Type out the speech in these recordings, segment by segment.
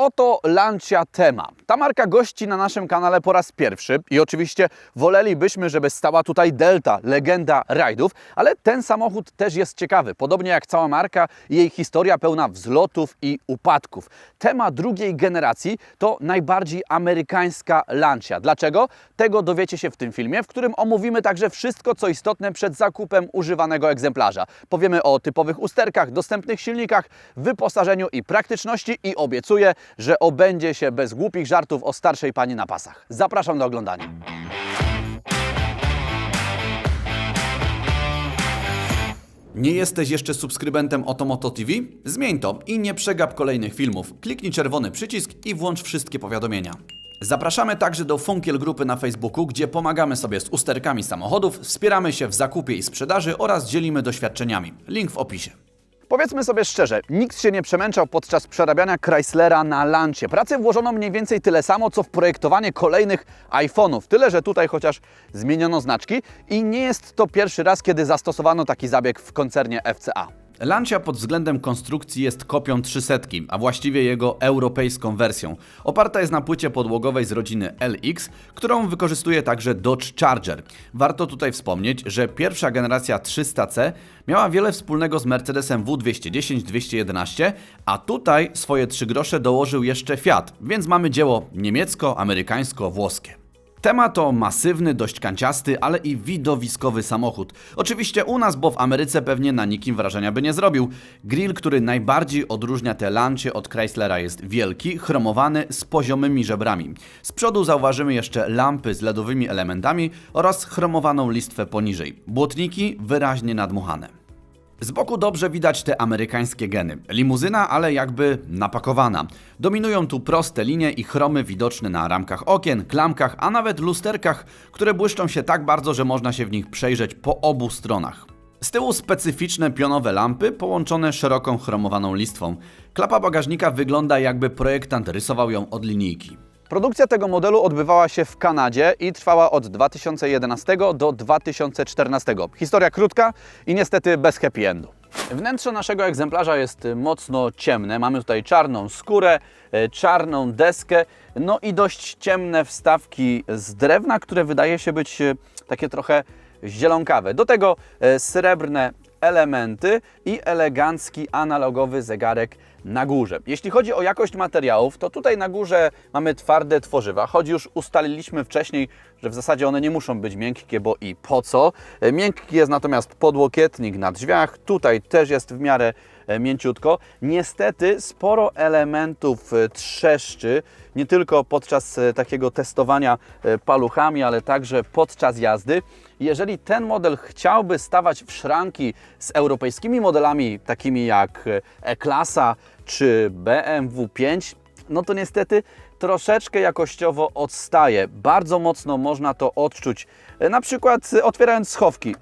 Oto Lancia Tema. Ta marka gości na naszym kanale po raz pierwszy i oczywiście wolelibyśmy, żeby stała tutaj Delta, legenda rajdów, ale ten samochód też jest ciekawy. Podobnie jak cała marka, jej historia pełna wzlotów i upadków. Tema drugiej generacji to najbardziej amerykańska Lancia. Dlaczego? Tego dowiecie się w tym filmie, w którym omówimy także wszystko, co istotne przed zakupem używanego egzemplarza. Powiemy o typowych usterkach, dostępnych silnikach, wyposażeniu i praktyczności i obiecuję, że obędzie się bez głupich żartów o starszej pani na pasach. Zapraszam do oglądania. Nie jesteś jeszcze subskrybentem Otomoto TV? Zmień to i nie przegap kolejnych filmów. Kliknij czerwony przycisk i włącz wszystkie powiadomienia. Zapraszamy także do Funkiel Grupy na Facebooku, gdzie pomagamy sobie z usterkami samochodów, wspieramy się w zakupie i sprzedaży oraz dzielimy doświadczeniami. Link w opisie. Powiedzmy sobie szczerze, nikt się nie przemęczał podczas przerabiania Chryslera na Lancie. Pracy włożono mniej więcej tyle samo, co w projektowanie kolejnych iPhone'ów. Tyle, że tutaj chociaż zmieniono znaczki i nie jest to pierwszy raz, kiedy zastosowano taki zabieg w koncernie FCA. Lancia pod względem konstrukcji jest kopią 300, a właściwie jego europejską wersją. Oparta jest na płycie podłogowej z rodziny LX, którą wykorzystuje także Dodge Charger. Warto tutaj wspomnieć, że pierwsza generacja 300C miała wiele wspólnego z Mercedesem W210-211, a tutaj swoje trzy grosze dołożył jeszcze Fiat, więc mamy dzieło niemiecko-amerykańsko-włoskie. Temat to masywny, dość kanciasty, ale i widowiskowy samochód. Oczywiście u nas, bo w Ameryce pewnie na nikim wrażenia by nie zrobił. Grill, który najbardziej odróżnia te Lancie od Chryslera jest wielki, chromowany, z poziomymi żebrami. Z przodu zauważymy jeszcze lampy z LEDowymi elementami oraz chromowaną listwę poniżej. Błotniki wyraźnie nadmuchane. Z boku dobrze widać te amerykańskie geny. Limuzyna, ale jakby napakowana. Dominują tu proste linie i chromy widoczne na ramkach okien, klamkach, a nawet lusterkach, które błyszczą się tak bardzo, że można się w nich przejrzeć po obu stronach. Z tyłu specyficzne pionowe lampy połączone szeroką chromowaną listwą. Klapa bagażnika wygląda jakby projektant rysował ją od linijki. Produkcja tego modelu odbywała się w Kanadzie i trwała od 2011 do 2014. Historia krótka i niestety bez happy endu. Wnętrze naszego egzemplarza jest mocno ciemne. Mamy tutaj czarną skórę, e, czarną deskę, no i dość ciemne wstawki z drewna, które wydaje się być e, takie trochę zielonkawe. Do tego srebrne elementy i elegancki analogowy zegarek na górze. Jeśli chodzi o jakość materiałów, to tutaj na górze mamy twarde tworzywa, choć już ustaliliśmy wcześniej, że w zasadzie one nie muszą być miękkie, bo i po co. E, Miękki jest natomiast podłokietnik na drzwiach, tutaj też jest w miarę mięciutko. Niestety sporo elementów e, trzeszczy, nie tylko podczas e, takiego testowania e, paluchami, ale także podczas jazdy. Jeżeli ten model chciałby stawać w szranki z europejskimi modelami, takimi jak e, E-klasa czy BMW 5, no to niestety troszeczkę jakościowo odstaje. Bardzo mocno można to odczuć, e, na przykład e, otwierając schowki,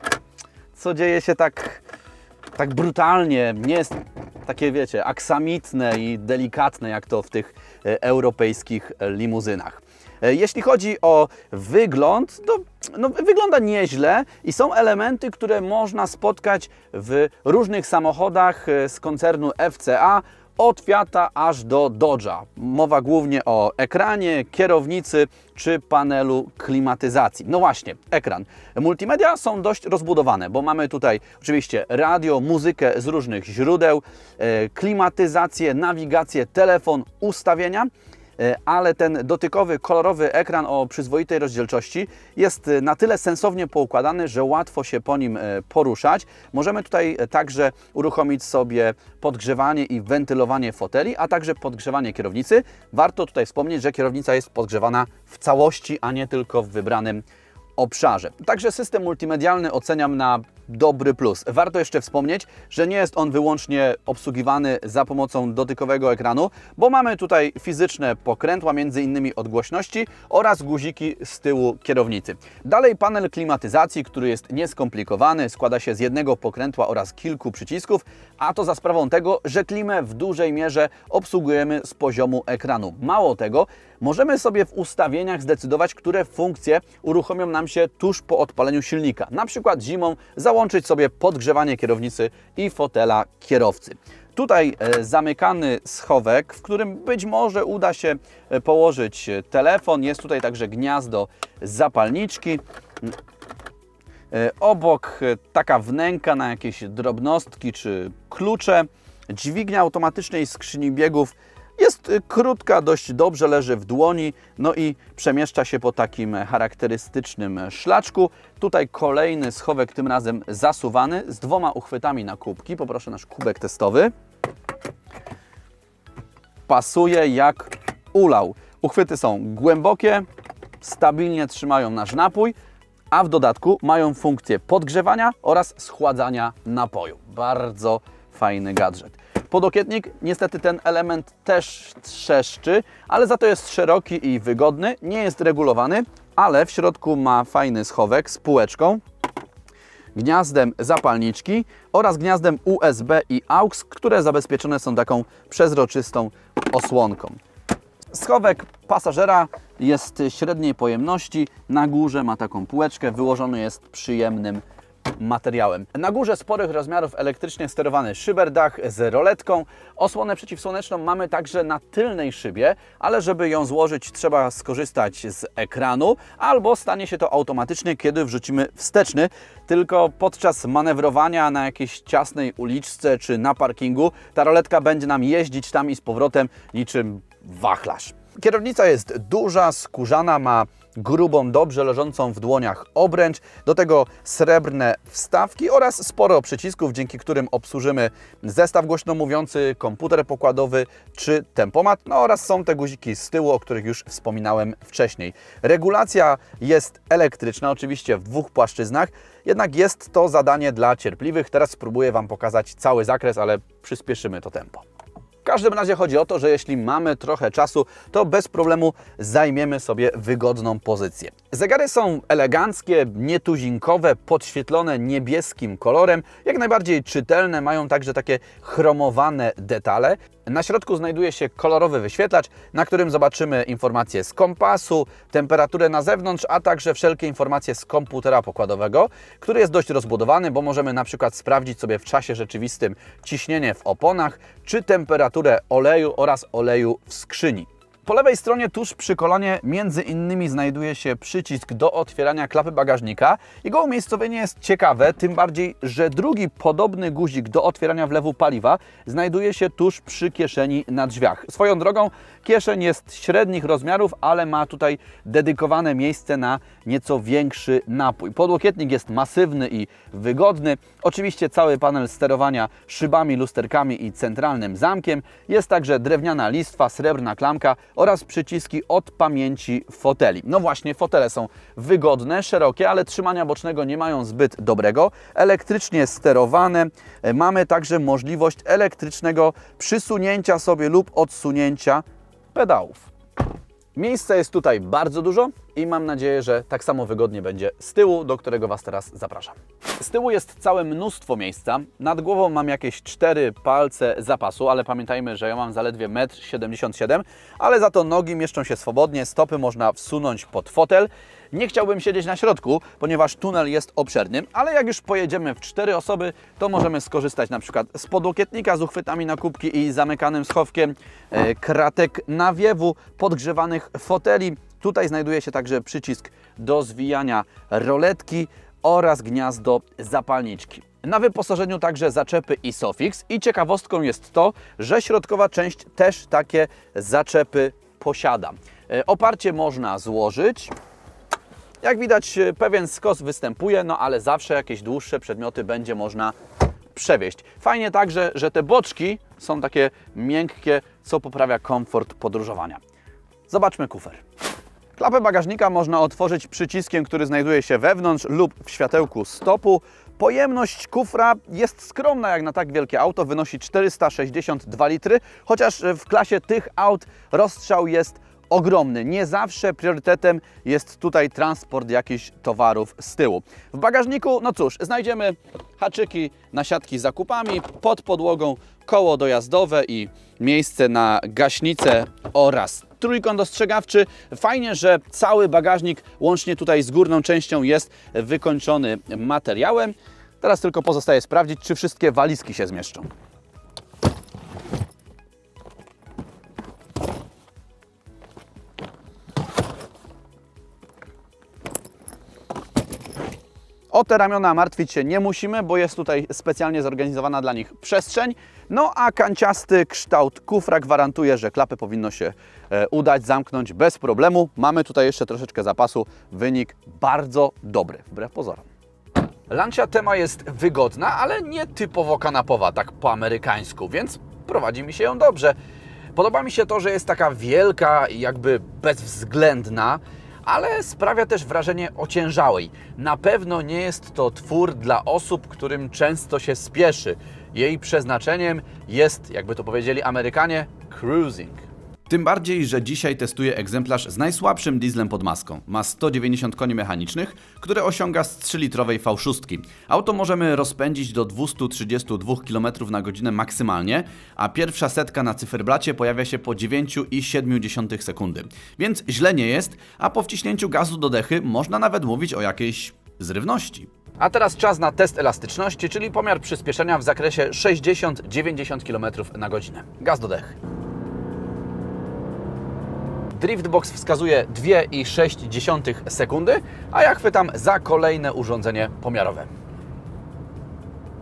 co dzieje się tak, tak brutalnie, nie jest takie, wiecie, aksamitne i delikatne, jak to w tych e, europejskich e, limuzynach. E, Jeśli chodzi o wygląd, to no, wygląda nieźle i są elementy, które można spotkać w różnych samochodach z koncernu FCA, od Fiata aż do Dodge'a. Mowa głównie o ekranie, kierownicy czy panelu klimatyzacji. No właśnie, ekran. Multimedia są dość rozbudowane, bo mamy tutaj oczywiście radio, muzykę z różnych źródeł, e, klimatyzację, nawigację, telefon, ustawienia. E, ale ten dotykowy, kolorowy ekran o przyzwoitej rozdzielczości jest e, na tyle sensownie poukładany, że łatwo się po nim e, poruszać. Możemy tutaj także uruchomić sobie podgrzewanie i wentylowanie foteli, a także podgrzewanie kierownicy. Warto tutaj wspomnieć, że kierownica jest podgrzewana w całości, a nie tylko w wybranym obszarze. Także system multimedialny oceniam na dobry plus. Warto jeszcze wspomnieć, że nie jest on wyłącznie obsługiwany za pomocą dotykowego ekranu, bo mamy tutaj fizyczne pokrętła, między innymi od głośności oraz guziki z tyłu kierownicy. Dalej panel klimatyzacji, który jest nieskomplikowany, składa się z jednego pokrętła oraz kilku przycisków, a to za sprawą tego, że klimę w dużej mierze obsługujemy z poziomu ekranu. Mało tego, możemy sobie w ustawieniach zdecydować, które funkcje uruchomią nam się tuż po odpaleniu silnika. Na przykład zimą załączyć sobie podgrzewanie kierownicy i fotela kierowcy. Tutaj e, zamykany schowek, w którym być może uda się e, położyć e, telefon. Jest tutaj także gniazdo zapalniczki. Obok taka wnęka na jakieś drobnostki czy klucze. Dźwignia automatycznej skrzyni biegów jest e, krótka, dość dobrze leży w dłoni, no i przemieszcza się po takim charakterystycznym szlaczku. Tutaj kolejny schowek, tym razem zasuwany, z dwoma uchwytami na kubki. Poproszę nasz kubek testowy. Pasuje jak ulał. Uchwyty są głębokie, stabilnie trzymają nasz napój, a w dodatku mają funkcję podgrzewania oraz schładzania napoju. Bardzo fajny gadżet. Podokietnik, niestety ten element też trzeszczy, ale za to jest szeroki i wygodny, nie jest regulowany, ale w środku ma fajny schowek z półeczką, gniazdem zapalniczki oraz gniazdem USB i AUX, które zabezpieczone są taką przezroczystą osłonką. Schowek pasażera jest średniej pojemności. Na górze ma taką półeczkę, wyłożony jest przyjemnym materiałem. Na górze sporych rozmiarów elektrycznie sterowany szyberdach z roletką. Osłonę przeciwsłoneczną mamy także na tylnej szybie, ale żeby ją złożyć trzeba skorzystać z ekranu albo stanie się to automatycznie, kiedy wrzucimy wsteczny. Tylko podczas manewrowania na jakiejś ciasnej uliczce czy na parkingu ta roletka będzie nam jeździć tam i z powrotem niczym wachlarz. Kierownica jest duża, skórzana, ma grubą, dobrze leżącą w dłoniach obręcz, do tego srebrne wstawki oraz sporo przycisków, dzięki którym obsłużymy zestaw głośno mówiący, komputer pokładowy czy tempomat, no oraz są te guziki z tyłu, o których już wspominałem wcześniej. Regulacja jest elektryczna, oczywiście w dwóch płaszczyznach, jednak jest to zadanie dla cierpliwych. Teraz spróbuję Wam pokazać cały zakres, ale przyspieszymy to tempo. Każdym razie chodzi o to, że jeśli mamy trochę czasu, to bez problemu zajmiemy sobie wygodną pozycję. Zegary są eleganckie, nietuzinkowe, podświetlone niebieskim kolorem, jak najbardziej czytelne, mają także takie chromowane detale. Na środku znajduje się kolorowy wyświetlacz, na którym zobaczymy informacje z kompasu, temperaturę na zewnątrz, a także wszelkie informacje z komputera pokładowego, który jest dość rozbudowany, bo możemy na przykład sprawdzić sobie w czasie rzeczywistym ciśnienie w oponach, czy temperaturę oleju oraz oleju w skrzyni. Po lewej stronie, tuż przy kolonie, między innymi znajduje się przycisk do otwierania klapy bagażnika. Jego umiejscowienie jest ciekawe, tym bardziej, że drugi podobny guzik do otwierania wlewu paliwa znajduje się tuż przy kieszeni na drzwiach. Swoją drogą, kieszeń jest średnich rozmiarów, ale ma tutaj dedykowane miejsce na nieco większy napój. Podłokietnik jest masywny i wygodny. Oczywiście cały panel sterowania szybami, lusterkami i centralnym zamkiem. Jest także drewniana listwa, srebrna klamka oraz przyciski od pamięci foteli. No właśnie, fotele są wygodne, szerokie, ale trzymania bocznego nie mają zbyt dobrego. Elektrycznie sterowane. E, Mamy także możliwość elektrycznego przysunięcia sobie lub odsunięcia pedałów. Miejsca jest tutaj bardzo dużo i mam nadzieję, że tak samo wygodnie będzie z tyłu, do którego Was teraz zapraszam. Z tyłu jest całe mnóstwo miejsca. Nad głową mam jakieś 4 palce zapasu, ale pamiętajmy, że ja mam zaledwie 1,77 m, ale za to nogi mieszczą się swobodnie, stopy można wsunąć pod fotel. Nie chciałbym siedzieć na środku, ponieważ tunel jest obszerny, ale jak już pojedziemy w cztery osoby, to możemy skorzystać na przykład z podłokietnika z uchwytami na kubki i zamykanym schowkiem, e, kratek nawiewu, podgrzewanych foteli. Tutaj znajduje się także przycisk do zwijania roletki oraz gniazdo zapalniczki. Na wyposażeniu także zaczepy Isofix i ciekawostką jest to, że środkowa część też takie zaczepy posiada. E, Oparcie można złożyć, jak widać, e, pewien skos występuje, no ale zawsze jakieś dłuższe przedmioty będzie można przewieźć. Fajnie także, że te boczki są takie miękkie, co poprawia komfort podróżowania. Zobaczmy kufer. Klapę bagażnika można otworzyć przyciskiem, który znajduje się wewnątrz lub w światełku stopu. Pojemność kufra jest skromna jak na tak wielkie auto, wynosi 462 litry, chociaż w klasie tych aut rozstrzał jest ogromny. Nie zawsze priorytetem jest tutaj transport jakichś towarów z tyłu. W bagażniku, no cóż, znajdziemy haczyki na siatki z zakupami, pod podłogą koło dojazdowe i miejsce na gaśnicę oraz trójkąt ostrzegawczy. Fajnie, że cały bagażnik łącznie tutaj z górną częścią jest wykończony materiałem. Teraz tylko pozostaje sprawdzić, czy wszystkie walizki się zmieszczą. O te ramiona martwić się nie musimy, bo jest tutaj specjalnie zorganizowana dla nich przestrzeń. No a kanciasty kształt kufra gwarantuje, że klapy powinno się e, udać zamknąć bez problemu. Mamy tutaj jeszcze troszeczkę zapasu. Wynik bardzo dobry, wbrew pozorom. Lancia Tema jest wygodna, ale nie typowo kanapowa, tak po amerykańsku, więc prowadzi mi się ją dobrze. Podoba mi się to, że jest taka wielka jakby bezwzględna, ale sprawia też wrażenie ociężałej. Na pewno nie jest to twór dla osób, którym często się spieszy. Jej przeznaczeniem jest, jakby to powiedzieli Amerykanie, cruising. Tym bardziej, że dzisiaj testuję egzemplarz z najsłabszym dieslem pod maską. Ma 190 koni mechanicznych, które osiąga z 3-litrowej V6. Auto możemy rozpędzić do 232 km na godzinę maksymalnie, a pierwsza setka na cyferblacie pojawia się po 9,7 sekundy. Więc źle nie jest, a po wciśnięciu gazu do dechy można nawet mówić o jakiejś zrywności. A teraz czas na test elastyczności, czyli pomiar przyspieszenia w zakresie 60-90 km na godzinę. Gaz do dechy. Driftbox wskazuje 2,6 sekundy, a ja chwytam za kolejne urządzenie pomiarowe.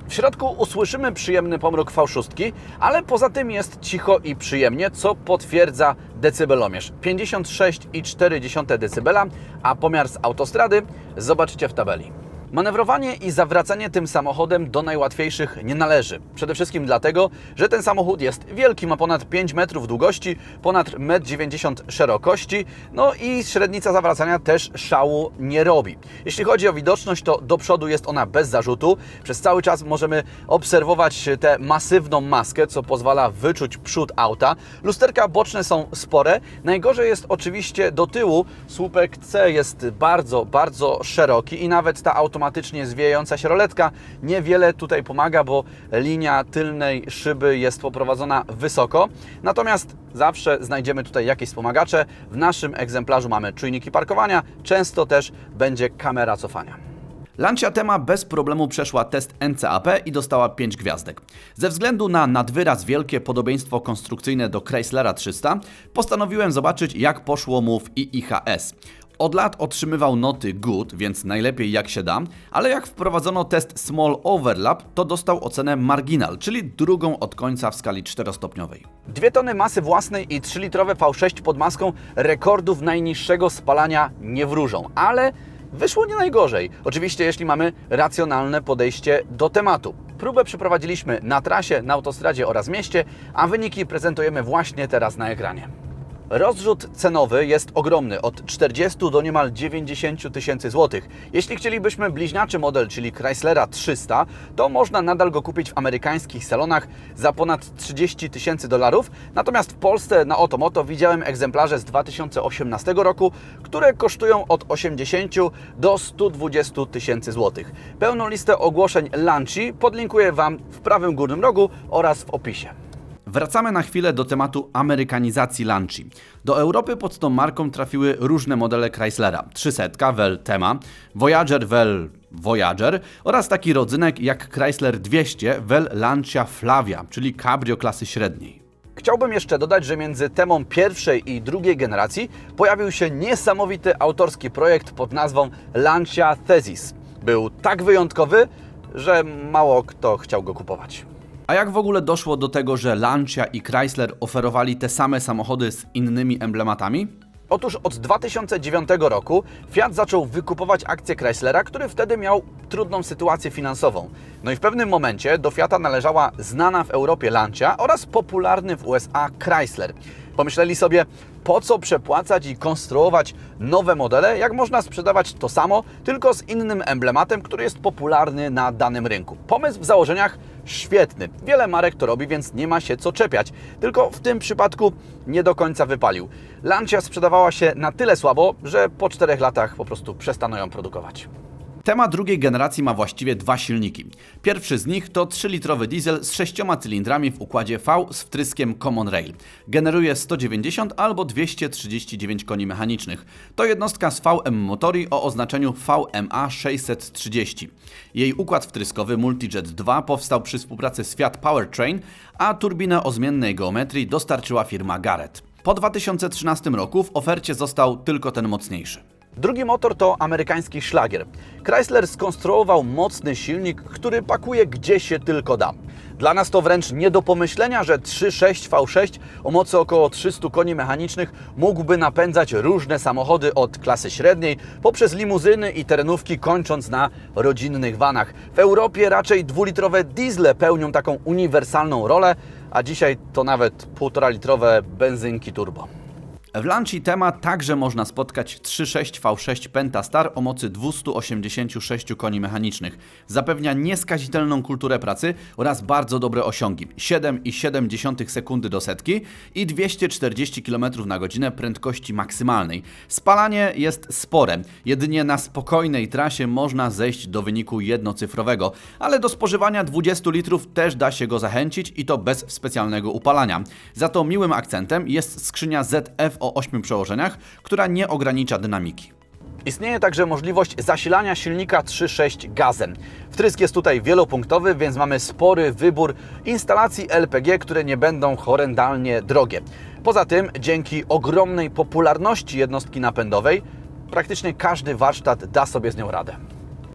W środku usłyszymy przyjemny pomruk V6, ale poza tym jest cicho i przyjemnie, co potwierdza decybelomierz. 56,4 dB, a pomiar z autostrady zobaczycie w tabeli. Manewrowanie i zawracanie tym samochodem do najłatwiejszych nie należy. Przede wszystkim dlatego, że ten samochód jest wielki, ma ponad 5 metrów długości, ponad 1,90 m szerokości, no i średnica zawracania też szału nie robi. Jeśli chodzi o widoczność, to do przodu jest ona bez zarzutu. Przez cały czas możemy obserwować tę masywną maskę, co pozwala wyczuć przód auta. Lusterka boczne są spore. Najgorzej jest oczywiście do tyłu. Słupek C jest bardzo, bardzo szeroki i nawet ta automatycznie zwijająca się roletka niewiele tutaj pomaga, bo linia tylnej szyby jest poprowadzona wysoko. Natomiast zawsze znajdziemy tutaj jakieś wspomagacze. W naszym egzemplarzu mamy czujniki parkowania, często też będzie kamera cofania. Lancia Tema bez problemu przeszła test NCAP i dostała 5 gwiazdek. Ze względu na nadwyraz wielkie podobieństwo konstrukcyjne do Chryslera 300, postanowiłem zobaczyć jak poszło mu w IIHS. Od lat otrzymywał noty good, więc najlepiej jak się da, ale jak wprowadzono test small overlap, to dostał ocenę marginal, czyli drugą od końca w skali 4-stopniowej. Dwie tony masy własnej i 3-litrowe V6 pod maską rekordów najniższego spalania nie wróżą, ale wyszło nie najgorzej. Oczywiście jeśli mamy racjonalne podejście do tematu. Próbę przeprowadziliśmy na trasie, na autostradzie oraz mieście, a wyniki prezentujemy właśnie teraz na ekranie. Rozrzut cenowy jest ogromny, od 40 do niemal 90 tysięcy złotych. Jeśli chcielibyśmy bliźniaczy model, czyli Chryslera 300, to można nadal go kupić w amerykańskich salonach za ponad 30 tysięcy dolarów. Natomiast w Polsce na Otomoto widziałem egzemplarze z 2018 roku, które kosztują od 80 do 120 tysięcy złotych. Pełną listę ogłoszeń Lanci podlinkuję Wam w prawym górnym rogu oraz w opisie. Wracamy na chwilę do tematu amerykanizacji Lanci. Do Europy pod tą marką trafiły różne modele Chryslera. 300 Vel Tema, Voyager Vel Voyager oraz taki rodzynek jak Chrysler 200 Vel Lancia Flavia, czyli cabrio klasy średniej. Chciałbym jeszcze dodać, że między temą pierwszej i drugiej generacji pojawił się niesamowity autorski projekt pod nazwą Lancia Thesis. Był tak wyjątkowy, że mało kto chciał go kupować. A jak w ogóle doszło do tego, że Lancia i Chrysler oferowali te same samochody z innymi emblematami? Otóż od 2009 roku Fiat zaczął wykupować akcje Chryslera, który wtedy miał trudną sytuację finansową. No i w pewnym momencie do Fiata należała znana w Europie Lancia oraz popularny w USA Chrysler. Pomyśleli sobie, po co przepłacać i konstruować nowe modele, jak można sprzedawać to samo, tylko z innym emblematem, który jest popularny na danym rynku. Pomysł w założeniach świetny. Wiele marek to robi, więc nie ma się co czepiać. Tylko w tym przypadku nie do końca wypalił. Lancia sprzedawała się na tyle słabo, że po czterech latach po prostu przestano ją produkować. Tema drugiej generacji ma właściwie dwa silniki. Pierwszy z nich to 3-litrowy diesel z sześcioma cylindrami w układzie V z wtryskiem Common Rail. Generuje 190 albo 239 koni mechanicznych. To jednostka z VM Motori o oznaczeniu VMA 630. Jej układ wtryskowy Multijet 2 powstał przy współpracy z Fiat Powertrain, a turbinę o zmiennej geometrii dostarczyła firma Garrett. Po 2013 roku w ofercie został tylko ten mocniejszy. Drugi motor to amerykański szlagier. Chrysler skonstruował mocny silnik, który pakuje gdzie się tylko da. Dla nas to wręcz nie do pomyślenia, że 3.6 V6 o mocy około 300 koni mechanicznych mógłby napędzać różne samochody od klasy średniej poprzez limuzyny i terenówki kończąc na rodzinnych vanach. W Europie raczej dwulitrowe diesle pełnią taką uniwersalną rolę, a dzisiaj to nawet 1,5 litrowe benzynki turbo. W Lanci Tema także można spotkać 3.6 V6 Pentastar o mocy 286 koni mechanicznych. Zapewnia nieskazitelną kulturę pracy oraz bardzo dobre osiągi. 7,7 sekundy do setki i 240 km na godzinę prędkości maksymalnej. Spalanie jest spore. Jedynie na spokojnej trasie można zejść do wyniku jednocyfrowego, ale do spożywania 20 litrów też da się go zachęcić i to bez specjalnego upalania. Za to miłym akcentem jest skrzynia ZF o 8 przełożeniach, która nie ogranicza dynamiki. Istnieje także możliwość zasilania silnika 3.6 gazem. Wtrysk jest tutaj wielopunktowy, więc mamy spory wybór instalacji LPG, które nie będą horrendalnie drogie. Poza tym, dzięki ogromnej popularności jednostki napędowej, praktycznie każdy warsztat da sobie z nią radę.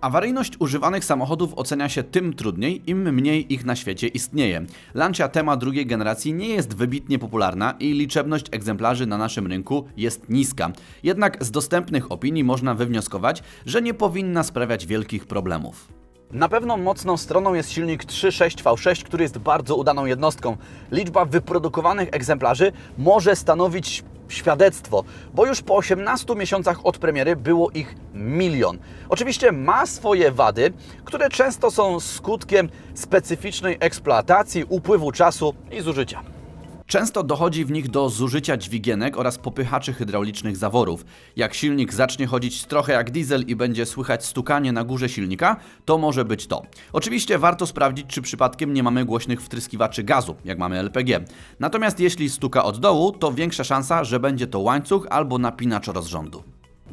Awaryjność używanych samochodów ocenia się tym trudniej, im mniej ich na świecie istnieje. Lancia Tema drugiej generacji nie jest wybitnie popularna i liczebność egzemplarzy na naszym rynku jest niska. Jednak z dostępnych opinii można wywnioskować, że nie powinna sprawiać wielkich problemów. Na pewno mocną stroną jest silnik 3.6 V6, który jest bardzo udaną jednostką. Liczba wyprodukowanych egzemplarzy może stanowić świadectwo, bo już po 18 miesiącach od premiery było ich milion. Oczywiście ma swoje wady, które często są skutkiem specyficznej eksploatacji, upływu czasu i zużycia. Często dochodzi w nich do zużycia dźwigienek oraz popychaczy hydraulicznych zaworów. Jak silnik zacznie chodzić trochę jak diesel i będzie słychać stukanie na górze silnika, to może być to. Oczywiście warto sprawdzić, czy przypadkiem nie mamy głośnych wtryskiwaczy gazu, jak mamy LPG. Natomiast jeśli stuka od dołu, to większa szansa, że będzie to łańcuch albo napinacz rozrządu.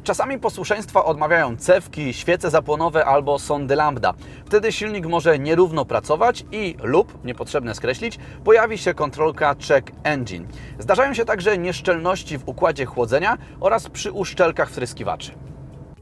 Czasami posłuszeństwa odmawiają cewki, świece zapłonowe albo sondy lambda. Wtedy silnik może nierówno pracować i lub, niepotrzebne skreślić, pojawi się kontrolka check engine. Zdarzają się także nieszczelności w układzie chłodzenia oraz przy uszczelkach wtryskiwaczy.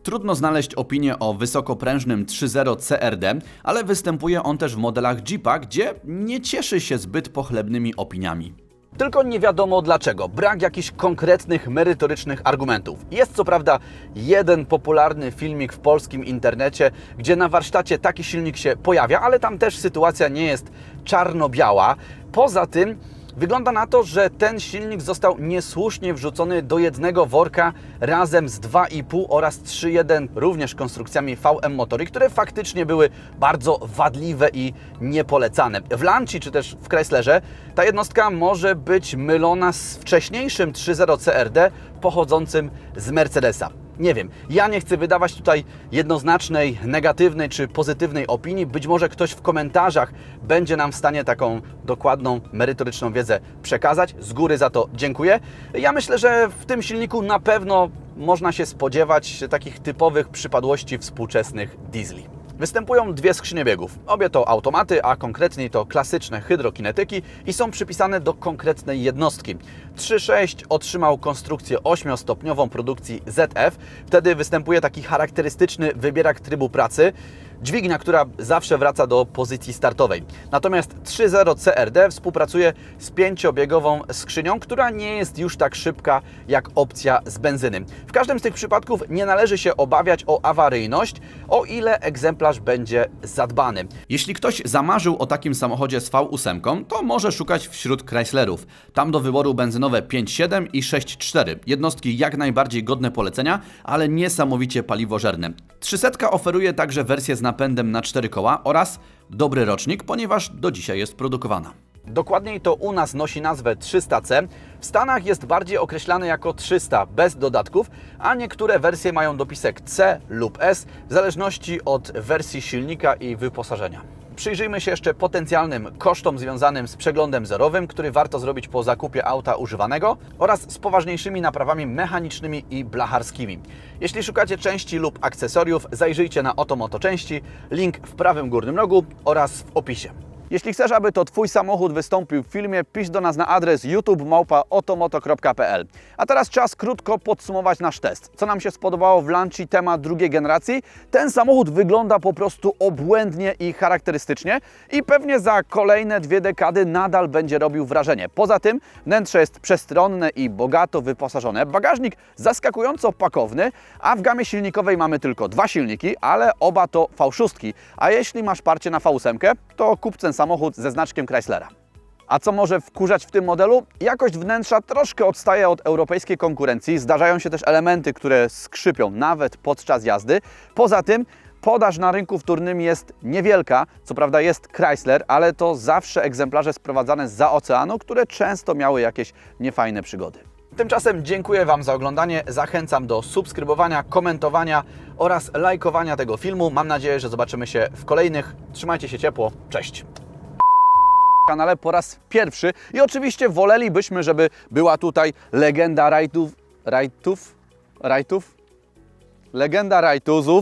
Trudno znaleźć opinię o wysokoprężnym 3.0 CRD, ale występuje on też w modelach Jeepa, gdzie nie cieszy się zbyt pochlebnymi opiniami. Tylko nie wiadomo dlaczego. Brak jakichś konkretnych, merytorycznych argumentów. Jest co prawda jeden popularny filmik w polskim internecie, gdzie na warsztacie taki silnik się pojawia, ale tam też sytuacja nie jest czarno-biała. Poza tym Wygląda na to, że ten silnik został niesłusznie wrzucony do jednego worka razem z 2,5 oraz 3.1 również konstrukcjami VM Motory, które faktycznie były bardzo wadliwe i niepolecane. W Lanci czy też w Chryslerze ta jednostka może być mylona z wcześniejszym 3.0 CRD pochodzącym z Mercedesa. Nie wiem, ja nie chcę wydawać tutaj jednoznacznej, negatywnej czy pozytywnej opinii. Być może ktoś w komentarzach będzie nam w stanie taką dokładną, merytoryczną wiedzę przekazać. Z góry za to dziękuję. Ja myślę, że w tym silniku na pewno można się spodziewać takich typowych przypadłości współczesnych diesli. Występują dwie skrzynie biegów. Obie to automaty, a konkretniej to klasyczne hydrokinetyki i są przypisane do konkretnej jednostki. 3.6 otrzymał konstrukcję 8-stopniową produkcji ZF. Wtedy występuje taki charakterystyczny wybierak trybu pracy dźwignia, która zawsze wraca do pozycji startowej. Natomiast 3.0 CRD współpracuje z pięciobiegową skrzynią, która nie jest już tak szybka jak opcja z benzyny. W każdym z tych przypadków nie należy się obawiać o awaryjność, o ile egzemplarz będzie zadbany. Jeśli ktoś zamarzył o takim samochodzie z V8, to może szukać wśród Chryslerów. Tam do wyboru benzynowe 5.7 i 6.4. Jednostki jak najbardziej godne polecenia, ale niesamowicie paliwożerne. 300 oferuje także wersję z napędem na 4 koła oraz dobry rocznik, ponieważ do dzisiaj jest produkowana. Dokładniej to u nas nosi nazwę 300C. W Stanach jest bardziej określany jako 300 bez dodatków, a niektóre wersje mają dopisek C lub S w zależności od wersji silnika i wyposażenia. Przyjrzyjmy się jeszcze potencjalnym kosztom związanym z przeglądem zerowym, który warto zrobić po zakupie auta używanego oraz z poważniejszymi naprawami mechanicznymi i blacharskimi. Jeśli szukacie części lub akcesoriów, zajrzyjcie na Otomoto Części, link w prawym górnym rogu oraz w opisie. Jeśli chcesz, aby to Twój samochód wystąpił w filmie, pisz do nas na adres youtube.otomoto.pl. A teraz czas krótko podsumować nasz test. Co nam się spodobało w Lanci temat drugiej generacji? Ten samochód wygląda po prostu obłędnie i charakterystycznie i pewnie za kolejne dwie dekady nadal będzie robił wrażenie. Poza tym wnętrze jest przestronne i bogato wyposażone. Bagażnik zaskakująco pakowny, a w gamie silnikowej mamy tylko dwa silniki, ale oba to V6. A jeśli masz parcie na V8, to kup samochód ze znaczkiem Chryslera. A co może wkurzać w tym modelu? Jakość wnętrza troszkę odstaje od europejskiej konkurencji. Zdarzają się też elementy, które skrzypią nawet podczas jazdy. Poza tym podaż na rynku wtórnym jest niewielka. Co prawda jest Chrysler, ale to zawsze egzemplarze sprowadzane z oceanu, które często miały jakieś niefajne przygody. Tymczasem dziękuję Wam za oglądanie. Zachęcam do subskrybowania, komentowania oraz lajkowania tego filmu. Mam nadzieję, że zobaczymy się w kolejnych. Trzymajcie się ciepło. Cześć! Kanale po raz pierwszy i oczywiście wolelibyśmy, żeby była tutaj legenda rajtów, rajtów, rajtów, legenda rajtuzów,